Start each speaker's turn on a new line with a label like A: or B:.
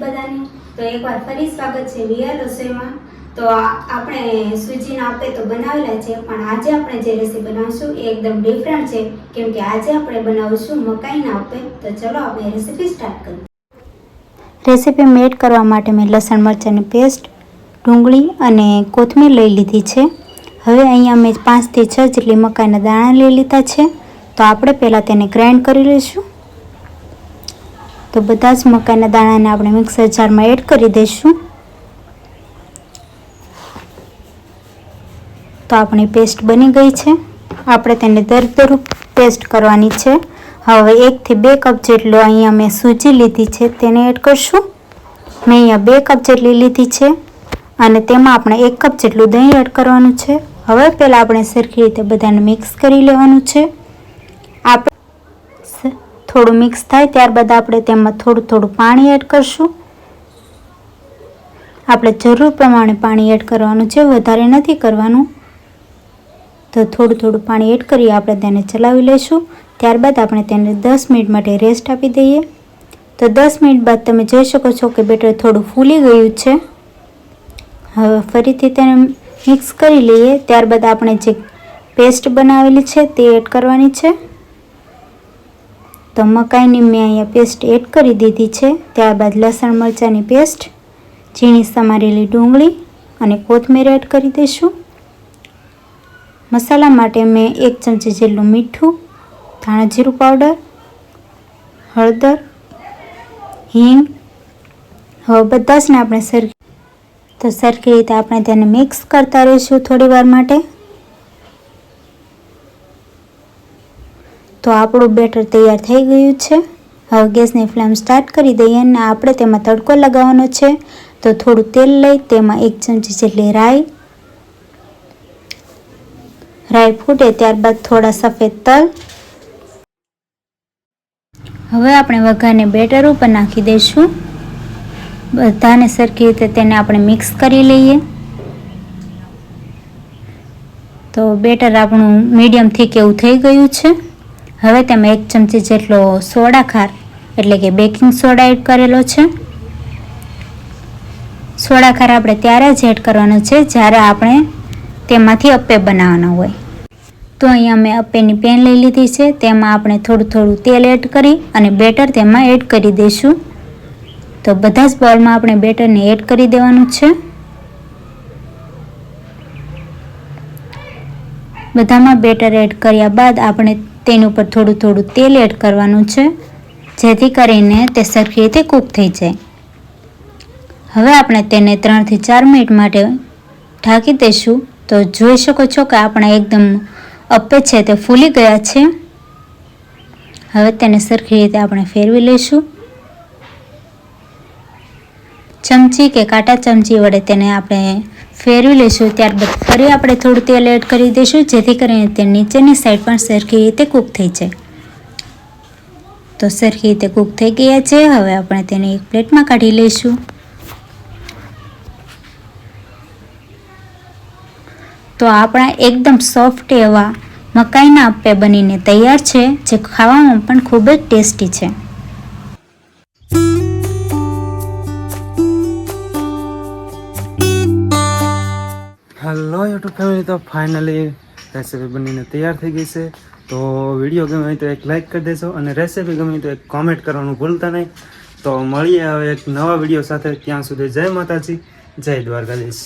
A: બધાને. તો એકવાર ફરી સ્વાગત છે રિયલ રસોઈમાં. તો આપણે સૂજીના આપે તો બનાવેલા છે, પણ આજે આપણે જે રેસીપી બનાવીશું એ એકદમ ડિફરન્ટ છે. કેમ કે આજે આપણે બનાવીશું મકાઈના આપે. તો ચલો આપણે રેસીપી સ્ટાર્ટ કરીએ. રેસીપી એડ કરવા માટે મેં લસણ મરચાંની પેસ્ટ ડુંગળી અને કોથમીર લઈ લીધી છે. હવે અહીંયા મેં પાંચથી છ જેટલી મકાઈના દાણા લઈ લીધા છે. તો આપણે પહેલાં તેને ગ્રાઇન્ડ કરી લઈશું. તો બધા જ મકાઈના દાણાને આપણે મિક્સર જારમાં એડ કરી દઈશું. તો આપણી પેસ્ટ બની ગઈ છે. આપણે તેને દરદરું પેસ્ટ કરવાની છે. હવે એકથી બે કપ જેટલો અહીંયા મેં સૂજી લીધી છે તેને એડ કરશું. મેં અહીંયા બે કપ જેટલી લીધી છે અને તેમાં આપણે એક કપ જેટલું દહીં એડ કરવાનું છે. હવે પહેલાં આપણે સરખી રીતે બધાને મિક્સ કરી લેવાનું છે. થોડું મિક્સ થાય ત્યારબાદ આપણે તેમાં થોડું થોડું પાણી એડ કરશું. આપણે જરૂર પ્રમાણે પાણી એડ કરવાનું છે, વધારે નથી કરવાનું. તો થોડું થોડું પાણી એડ કરી આપણે તેને ચલાવી લઈશું. ત્યારબાદ આપણે તેને દસ મિનિટ માટે રેસ્ટ આપી દઈએ. તો દસ મિનિટ બાદ તમે જોઈ શકો છો કે બેટર થોડું ફૂલી ગયું છે. હવે ફરીથી તેને મિક્સ કરી લઈએ. ત્યારબાદ આપણે જે પેસ્ટ બનાવેલી છે તે એડ કરવાની છે. તો મકાઈની મેં અહીંયા પેસ્ટ એડ કરી દીધી છે. ત્યારબાદ લસણ મરચાંની પેસ્ટ ઝીણી સમારેલી ડુંગળી અને કોથમીર એડ કરી દઈશું. મસાલા માટે મેં એક ચમચી જેટલું મીઠું, ધાણા જીરું પાવડર હળદર, હિંગ, હવે બધા જ ને આપણે સરખી તો સરખી રીતે આપણે તેને મિક્સ કરતા રહીશું થોડી માટે. તો આપણું બેટર તૈયાર થઈ ગયું છે. હવે ગેસની ફ્લેમ સ્ટાર્ટ કરી દઈએ અને આપણે તેમાં તડકો લગાવવાનો છે. તો થોડું તેલ લઈ, તેમાં એક ચમચી જેટલી રાઈ. રાઈ ફૂટે ત્યારબાદ થોડા સફેદ તલ. હવે આપણે વઘારને બેટર ઉપર નાખી દઈશું. બધાને સરખી રીતે તેને આપણે મિક્સ કરી લઈએ. તો બેટર આપણું મીડિયમ થીક એવું થઈ ગયું છે. હવે તેમાં એક ચમચી જેટલો સોડા ખાર, એટલે કે બેકિંગ સોડા એડ કરેલો છે. સોડા ખાર આપણે ત્યારે જ એડ કરવાનો છે, જ્યારે આપણે તેમાંથી અપ્પે બનાવવાનો હોય. તો અહીંયા મેં અપ્પેની પેન લઈ લીધી છે, તેમાં આપણે થોડું થોડું તેલ એડ કરી અને બેટર તેમાં એડ કરી દઈશું. તો બધા જ બોલમાં આપણે બેટરને એડ કરી દેવાનું છે. બધામાં બેટર એડ કર્યા બાદ આપણે તેની ઉપર થોડું થોડું તેલ એડ કરવાનું છે, જેથી કરીને તે સરખી રીતે કૂક થઈ જાય. હવે આપણે તેને ત્રણથી ચાર મિનિટ માટે ઢાંકી દઈશું. તો જોઈ શકો છો કે આપણે એકદમ અપ્પે છે તે ફૂલી ગયા છે. હવે તેને સરખી રીતે આપણે ફેરવી લઈશું. ચમચી કે કાંટા ચમચી વડે તેને આપણે ફેરવી લઈશું ત્યારબાદ ફરી આપણે થોડું તેલ એડ કરી દઈશું, જેથી કરીને તે નીચેની સાઈડ પણ સરખી રીતે કૂક થઈ જાય. તો સરખી રીતે કૂક થઈ ગયા છે. હવે આપણે તેને એક પ્લેટમાં કાઢી લઈશું. તો આપણા એકદમ સોફ્ટ એવા મકાઈના અપ્પે બનીને તૈયાર છે, જે ખાવામાં પણ ખૂબ જ ટેસ્ટી છે.
B: હેલો યુટ્યુબ ફેમિલી તો ફાઇનલી રેસીપી બનીને તૈયાર થઈ ગઈ છે. તો વીડિયો ગમે તો એક લાઈક કરી દેશો અને રેસીપી ગમે તો એક કોમેન્ટ કરવાનું ભૂલતા નહીં. તો મળીએ હવે એક નવા વીડિયો સાથે. ત્યાં સુધી જય માતાજી, જય દ્વારકાધીશ.